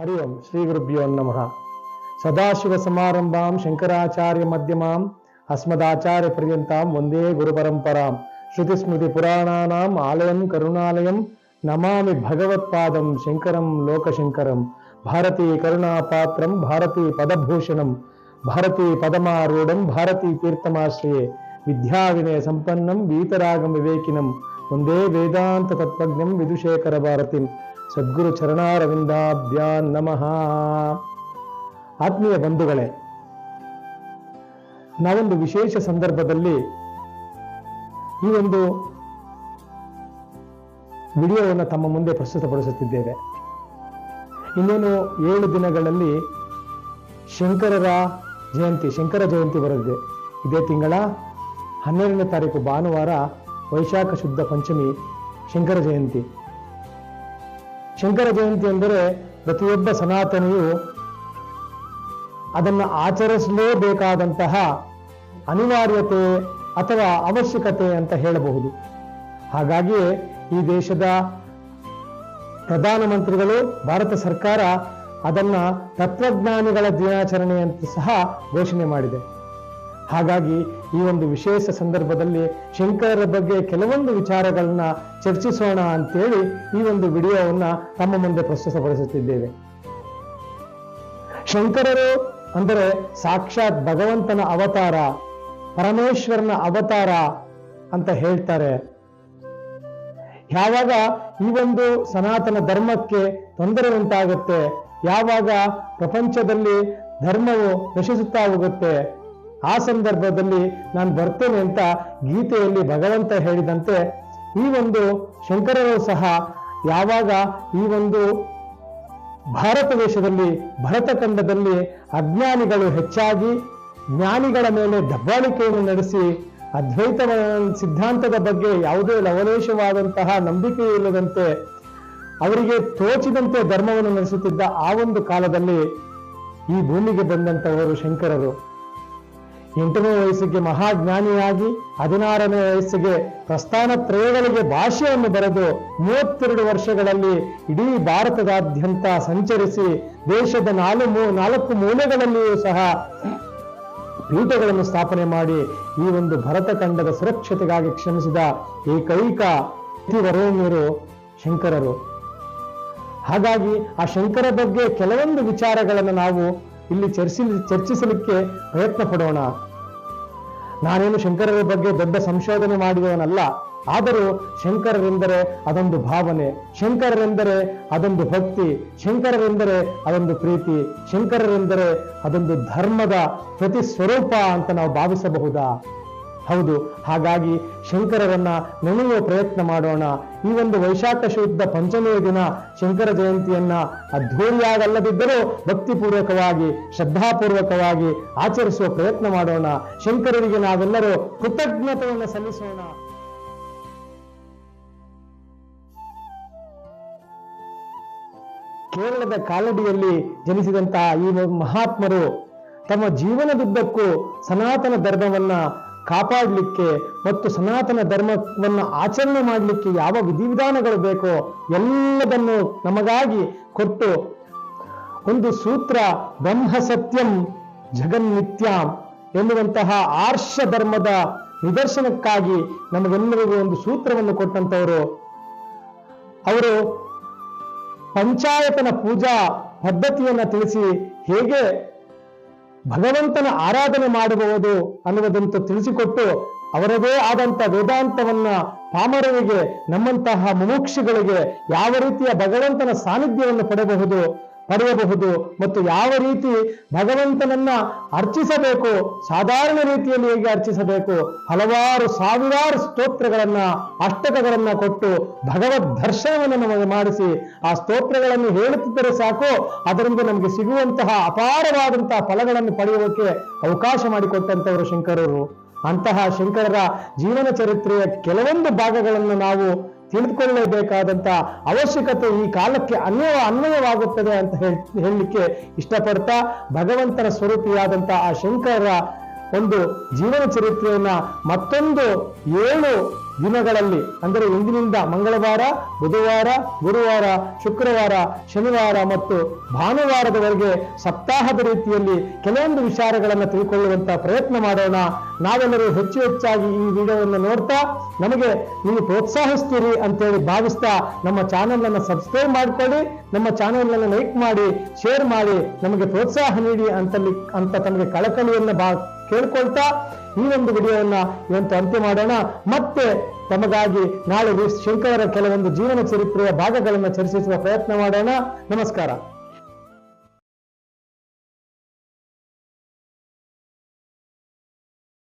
ஹரி ஓம் ஸ்ரீ குருப்பியோ நமகா சதாசிவ சமாரம்பாம் சங்கராச்சாரிய மத்தியமாம் அஸ்மதாச்சாரிய பர்யந்தாம் வந்தே குரு பரம்பராம் ஸ்ருதிஸ்மிருதி புராணானாம் ஆலயம் கருணாலயம் நமாமி பகவத் பாதம் சங்கரம் லோகசங்கரம் பாரதி கருணா பாத்திரம் பாரதி பதபூஷணம் பாரதி பதமாரூடம் பாரதி தீர்த்தமாஸ்ரயே வித்யா சம்பன்னம் வீதராகம் விவேக்கினம் வந்தே வேதாந்த தத்வஜம் விதுஷேகர பாரதிம் ಸದ್ಗುರು ಚರಣಾರವಿಂದಾಭ್ಯಾನ್ ನಮಃ. ಆತ್ಮೀಯ ಬಂಧುಗಳೇ, ನಾವೊಂದು ವಿಶೇಷ ಸಂದರ್ಭದಲ್ಲಿ ಈ ಒಂದು ವಿಡಿಯೋವನ್ನು ತಮ್ಮ ಮುಂದೆ ಪ್ರಸ್ತುತಪಡಿಸುತ್ತಿದ್ದೇವೆ. ಇನ್ನೇನು ಏಳು ದಿನಗಳಲ್ಲಿ ಶಂಕರರ ಜಯಂತಿ, ಶಂಕರ ಜಯಂತಿ ಬರಲಿದೆ ಇದೇ ತಿಂಗಳ ಹನ್ನೆರಡನೇ ತಾರೀಕು ಭಾನುವಾರ ವೈಶಾಖ ಶುದ್ಧ ಪಂಚಮಿ, ಶಂಕರ ಜಯಂತಿ. ಶಂಕರ ಜಯಂತಿ ಎಂದರೆ ಪ್ರತಿಯೊಬ್ಬ ಸನಾತನಿಯು ಅದನ್ನು ಆಚರಿಸಲೇಬೇಕಾದಂತಹ ಅನಿವಾರ್ಯತೆ ಅಥವಾ ಅವಶ್ಯಕತೆ ಅಂತ ಹೇಳಬಹುದು. ಹಾಗಾಗಿ ಈ ದೇಶದ ಪ್ರಧಾನಮಂತ್ರಿಗಳು ಭಾರತ ಸರ್ಕಾರ ಅದನ್ನು ತತ್ವಜ್ಞಾನಿಗಳ ದಿನಾಚರಣೆ ಅಂತ ಸಹ ಘೋಷಣೆ ಮಾಡಿದೆ. ಹಾಗಾಗಿ ಈ ಒಂದು ವಿಶೇಷ ಸಂದರ್ಭದಲ್ಲಿ ಶಂಕರರ ಬಗ್ಗೆ ಕೆಲವೊಂದು ವಿಚಾರಗಳನ್ನ ಚರ್ಚಿಸೋಣ ಅಂತೇಳಿ ಈ ಒಂದು ವಿಡಿಯೋವನ್ನ ತಮ್ಮ ಮುಂದೆ ಪ್ರಸ್ತುತಪಡಿಸುತ್ತಿದ್ದೇವೆ. ಶಂಕರರು ಅಂದರೆ ಸಾಕ್ಷಾತ್ ಭಗವಂತನ ಅವತಾರ, ಪರಮೇಶ್ವರನ ಅವತಾರ ಅಂತ ಹೇಳ್ತಾರೆ. ಯಾವಾಗ ಈ ಒಂದು ಸನಾತನ ಧರ್ಮಕ್ಕೆ ತೊಂದರೆ ಉಂಟಾಗುತ್ತೆ, ಯಾವಾಗ ಪ್ರಪಂಚದಲ್ಲಿ ಧರ್ಮವು ನಶಿಸುತ್ತಾ ಹೋಗುತ್ತೆ ಆ ಸಂದರ್ಭದಲ್ಲಿ ನಾನು ಬರ್ತೇನೆ ಅಂತ ಗೀತೆಯಲ್ಲಿ ಭಗವಂತ ಹೇಳಿದಂತೆ ಈ ಒಂದು ಶಂಕರರು ಸಹ ಯಾವಾಗ ಈ ಒಂದು ಭಾರತ ದೇಶದಲ್ಲಿ ಭರತಖಂಡದಲ್ಲಿ ಅಜ್ಞಾನಿಗಳು ಹೆಚ್ಚಾಗಿ ಜ್ಞಾನಿಗಳ ಮೇಲೆ ದಬ್ಬಾಳಿಕೆಯನ್ನು ನಡೆಸಿ ಅದ್ವೈತ ಸಿದ್ಧಾಂತದ ಬಗ್ಗೆ ಯಾವುದೇ ಲವಲೇಶವಾದಂತಹ ನಂಬಿಕೆ ಇಲ್ಲದಂತೆ ಅವರಿಗೆ ತೋಚಿದಂತೆ ಧರ್ಮವನ್ನು ನಡೆಸುತ್ತಿದ್ದ ಆ ಒಂದು ಕಾಲದಲ್ಲಿ ಈ ಭೂಮಿಗೆ ಬಂದಂತವರು ಶಂಕರರು. ಎಂಟನೇ ವಯಸ್ಸಿಗೆ ಮಹಾಜ್ಞಾನಿಯಾಗಿ, ಹದಿನಾರನೇ ವಯಸ್ಸಿಗೆ ಪ್ರಸ್ಥಾನ ತ್ರಯಗಳಿಗೆ ಭಾಷೆಯನ್ನು ಬರೆದು ಮೂವತ್ತೆರಡು ವರ್ಷಗಳಲ್ಲಿ ಇಡೀ ಭಾರತದಾದ್ಯಂತ ಸಂಚರಿಸಿ ದೇಶದ ನಾಲ್ಕು ನಾಲ್ಕು ಮೂಲೆಗಳಲ್ಲಿಯೂ ಸಹ ಪೀಠಗಳನ್ನು ಸ್ಥಾಪನೆ ಮಾಡಿ ಈ ಒಂದು ಭರತಖಂಡದ ಸುರಕ್ಷತೆಗಾಗಿ ಕ್ಷಮಿಸಿದ ಏಕೈಕ ವರೇಣ್ಯರು ಶಂಕರರು. ಹಾಗಾಗಿ ಆ ಶಂಕರ ಬಗ್ಗೆ ಕೆಲವೊಂದು ವಿಚಾರಗಳನ್ನು ನಾವು ಇಲ್ಲಿ ಚರ್ಚಿ ಚರ್ಚಿಸಲಿಕ್ಕೆ ಪ್ರಯತ್ನ ಪಡೋಣ. ನಾನೇನು ಶಂಕರರ ಬಗ್ಗೆ ದೊಡ್ಡ ಸಂಶೋಧನೆ ಮಾಡಿದವನಲ್ಲ, ಆದರೂ ಶಂಕರರೆಂದರೆ ಅದೊಂದು ಭಾವನೆ, ಶಂಕರರೆಂದರೆ ಅದೊಂದು ಭಕ್ತಿ, ಶಂಕರರೆಂದರೆ ಅದೊಂದು ಪ್ರೀತಿ, ಶಂಕರರೆಂದರೆ ಅದೊಂದು ಧರ್ಮದ ಪ್ರತಿ ಸ್ವರೂಪ ಅಂತ ನಾವು ಭಾವಿಸಬಹುದಾ? ಹೌದು, ಹಾಗಾಗಿ ಶಂಕರರನ್ನ ನೆನೆಯುವ ಪ್ರಯತ್ನ ಮಾಡೋಣ. ಈ ಒಂದು ವೈಶಾಖ ಶುದ್ಧ ಪಂಚಮಿಯ ದಿನ ಶಂಕರ ಜಯಂತಿಯನ್ನ ಅದ್ಧೂರಿಯಾಗಲ್ಲದಿದ್ದರೂ ಭಕ್ತಿಪೂರ್ವಕವಾಗಿ, ಶ್ರದ್ಧಾಪೂರ್ವಕವಾಗಿ ಆಚರಿಸುವ ಪ್ರಯತ್ನ ಮಾಡೋಣ. ಶಂಕರರಿಗೆ ನಾವೆಲ್ಲರೂ ಕೃತಜ್ಞತೆಯನ್ನು ಸಲ್ಲಿಸೋಣ. ಕೇರಳದ ಕಾಲಡಿಯಲ್ಲಿ ಜನಿಸಿದಂತಹ ಈ ಮಹಾತ್ಮರು ತಮ್ಮ ಜೀವನದುದ್ದಕ್ಕೂ ಸನಾತನ ಧರ್ಮವನ್ನ ಕಾಪಾಡಲಿಕ್ಕೆ ಮತ್ತು ಸನಾತನ ಧರ್ಮವನ್ನು ಆಚರಣೆ ಮಾಡಲಿಕ್ಕೆ ಯಾವ ವಿಧಿವಿಧಾನಗಳು ಬೇಕೋ ಎಲ್ಲದನ್ನು ನಮಗಾಗಿ ಕೊಟ್ಟು ಒಂದು ಸೂತ್ರ, ಬ್ರಹ್ಮ ಸತ್ಯಂ ಜಗನ್ನಿತ್ಯಂ ಎನ್ನುವಂತಹ ಆರ್ಷ ಧರ್ಮದ ನಿದರ್ಶನಕ್ಕಾಗಿ ನಮಗೆಲ್ಲರಿಗೂ ಒಂದು ಸೂತ್ರವನ್ನು ಕೊಟ್ಟಂತವರು ಅವರು ಪಂಚಾಯತನ ಪೂಜಾ ಪದ್ಧತಿಯನ್ನ ತಿಳಿಸಿ ಹೇಗೆ ಭಗವಂತನ ಆರಾಧನೆ ಮಾಡಬಹುದು ಅನ್ನುವುದಂತ ತಿಳಿಸಿಕೊಟ್ಟು ಅವರದೇ ಆದಂತ ವೇದಾಂತವನ್ನ ಪಾಮರರಿಗೆ ನಮ್ಮಂತಹ ಮುಮುಕ್ಷಿಗಳಿಗೆ ಯಾವ ರೀತಿಯ ಭಗವಂತನ ಸಾನ್ನಿಧ್ಯವನ್ನು ಪಡೆಯಬಹುದು ಪಡೆಯಬಹುದು ಮತ್ತು ಯಾವ ರೀತಿ ಭಗವಂತನನ್ನ ಅರ್ಚಿಸಬೇಕು, ಸಾಧಾರಣ ರೀತಿಯಲ್ಲಿ ಹೇಗೆ ಅರ್ಚಿಸಬೇಕು, ಹಲವಾರು ಸಾವಿರಾರು ಸ್ತೋತ್ರಗಳನ್ನ, ಅಷ್ಟಕಗಳನ್ನ ಕೊಟ್ಟು ಭಗವದ್ ದರ್ಶನವನ್ನು ನಮಗೆ ಮಾಡಿಸಿ, ಆ ಸ್ತೋತ್ರಗಳನ್ನು ಹೇಳುತ್ತಿದ್ದರೆ ಸಾಕು, ಅದರಿಂದ ನಮಗೆ ಸಿಗುವಂತಹ ಅಪಾರವಾದಂತಹ ಫಲಗಳನ್ನು ಪಡೆಯುವುದಕ್ಕೆ ಅವಕಾಶ ಮಾಡಿಕೊಟ್ಟಂತವರು ಶಂಕರರು. ಅಂತಹ ಶಂಕರರ ಜೀವನ ಚರಿತ್ರೆಯ ಕೆಲವೊಂದು ಭಾಗಗಳನ್ನು ನಾವು ತಿಳಿದುಕೊಳ್ಳಲೇಬೇಕಾದಂತ ಅವಶ್ಯಕತೆ ಈ ಕಾಲಕ್ಕೆ ಅನ್ವಯ ಅನ್ವಯವಾಗುತ್ತದೆ ಅಂತ ಹೇಳ್- ಹೇಳಲಿಕ್ಕೆ ಇಷ್ಟಪಡ್ತಾ ಭಗವಂತನ ಸ್ವರೂಪಿಯಾದಂತಹ ಆ ಶಂಕರರ ಒಂದು ಜೀವನ ಚರಿತ್ರೆಯನ್ನ ಮತ್ತೊಂದು ಏಳು ದಿನಗಳಲ್ಲಿ, ಅಂದರೆ ಇಂದಿನಿಂದ ಮಂಗಳವಾರ, ಬುಧವಾರ, ಗುರುವಾರ, ಶುಕ್ರವಾರ, ಶನಿವಾರ ಮತ್ತು ಭಾನುವಾರದವರೆಗೆ ಸಪ್ತಾಹದ ರೀತಿಯಲ್ಲಿ ಕೆಲವೊಂದು ವಿಚಾರಗಳನ್ನು ತಿಳ್ಕೊಳ್ಳುವಂತಹ ಪ್ರಯತ್ನ ಮಾಡೋಣ. ನಾವೆಲ್ಲರೂ ಹೆಚ್ಚು ಹೆಚ್ಚಾಗಿ ಈ ವಿಡಿಯೋವನ್ನು ನೋಡ್ತಾ ನಮಗೆ ನೀವು ಪ್ರೋತ್ಸಾಹಿಸ್ತೀರಿ ಅಂತೇಳಿ ಭಾವಿಸ್ತಾ ನಮ್ಮ ಚಾನೆಲ್ ಅನ್ನು ಸಬ್ಸ್ಕ್ರೈಬ್ ಮಾಡ್ಕೊಳ್ಳಿ, ನಮ್ಮ ಚಾನೆಲ್ ಅನ್ನು ಲೈಕ್ ಮಾಡಿ, ಶೇರ್ ಮಾಡಿ, ನಮಗೆ ಪ್ರೋತ್ಸಾಹ ನೀಡಿ ಅಂತಲ್ಲಿ, ಅಂತ ತಮಗೆ ಕಳಕಳಿಯನ್ನು ಬಾ ಕೇಳ್ಕೊಳ್ತಾ ಈ ಒಂದು ವಿಡಿಯೋವನ್ನ ಇವತ್ತು ಅಂತ್ಯ ಮಾಡೋಣ. ಮತ್ತೆ ತಮಗಾಗಿ ನಾಳೆ ಶಂಕರರ ಕೆಲವೊಂದು ಜೀವನ ಚರಿತ್ರೆಯ ಭಾಗಗಳನ್ನು ಚರ್ಚಿಸುವ ಪ್ರಯತ್ನ ಮಾಡೋಣ. ನಮಸ್ಕಾರ.